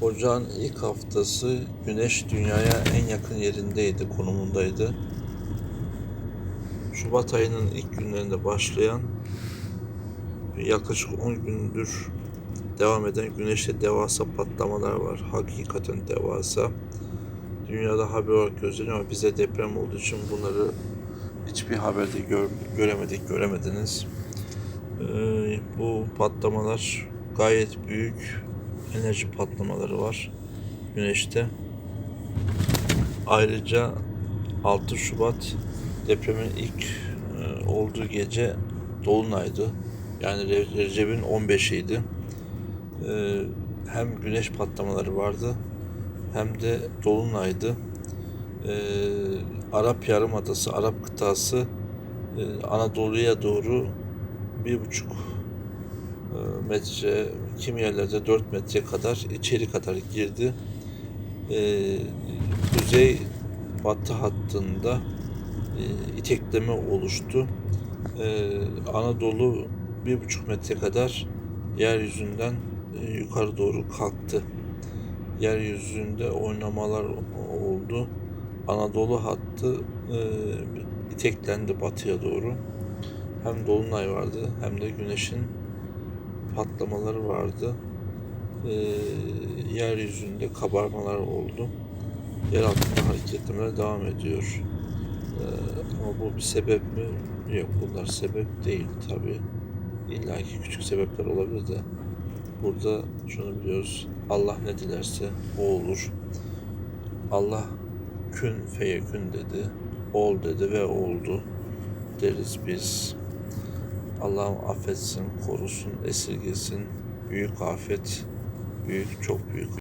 Ocağın ilk haftası Güneş dünyaya en yakın yerindeydi, konumundaydı. Şubat ayının ilk günlerinde başlayan yaklaşık 10 gündür devam eden güneşte devasa patlamalar var. Hakikaten devasa. Dünyada haber olarak gözleniyor ama bize deprem olduğu için bunları hiçbir haberde gör- göremedik, göremediniz. Ee, bu patlamalar gayet büyük enerji patlamaları var güneşte. Ayrıca 6 Şubat depremin ilk e, olduğu gece dolunaydı. Yani Re- Recep'in 15'iydi. Ee, hem güneş patlamaları vardı hem de dolunaydı. Ee, Arap Yarımadası, Arap kıtası e, Anadolu'ya doğru bir buçuk e, metre, kimi yerlerde 4 metre kadar içeri kadar girdi. Ee, kuzey batı hattında e, itekleme oluştu. Ee, Anadolu bir buçuk metre kadar yeryüzünden e, yukarı doğru kalktı. Yeryüzünde oynamalar oldu. Anadolu hattı e, iteklendi batıya doğru. Hem dolunay vardı hem de güneşin patlamaları vardı. E, yeryüzünde kabarmalar oldu. Yer altında hareketlemeler devam ediyor. E, ama bu bir sebep mi? Yok bunlar sebep değil tabi. İlla ki küçük sebepler olabilir de. Burada şunu biliyoruz. Allah ne dilerse o olur. Allah kün feyekün dedi. Ol dedi ve oldu deriz biz. Allah'ım affetsin, korusun, esirgesin. Büyük afet, büyük, çok büyük